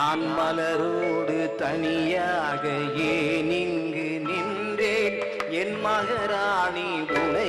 நான் மலரோடு தனியாக ஏன் இங்கு நின்றேன்? என் மகராணி உன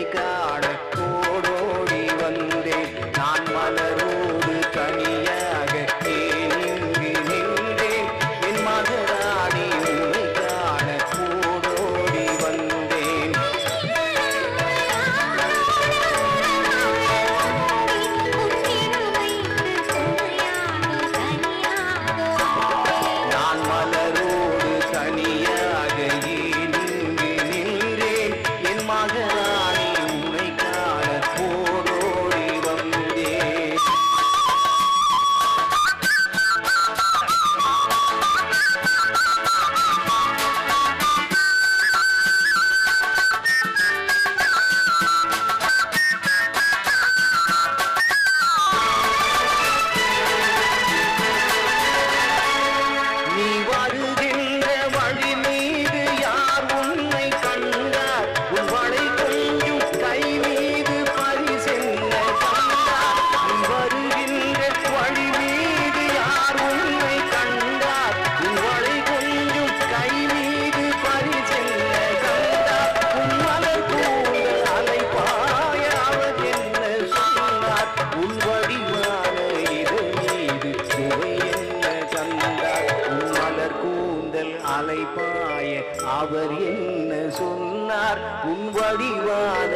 அலைப்பாய அவர் என்ன சொன்னார்? உன் வடிவான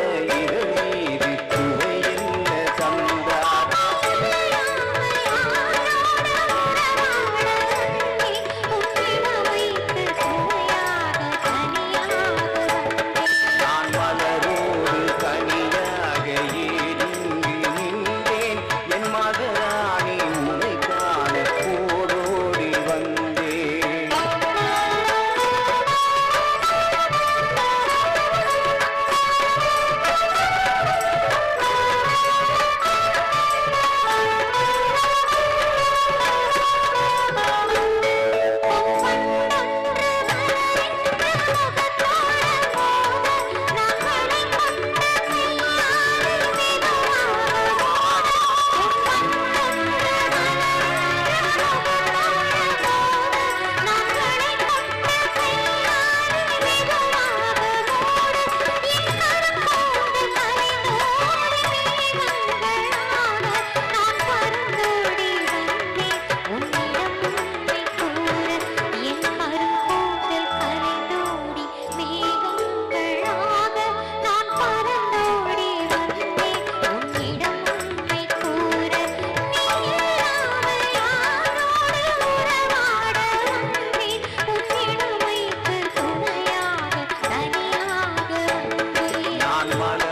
man, man.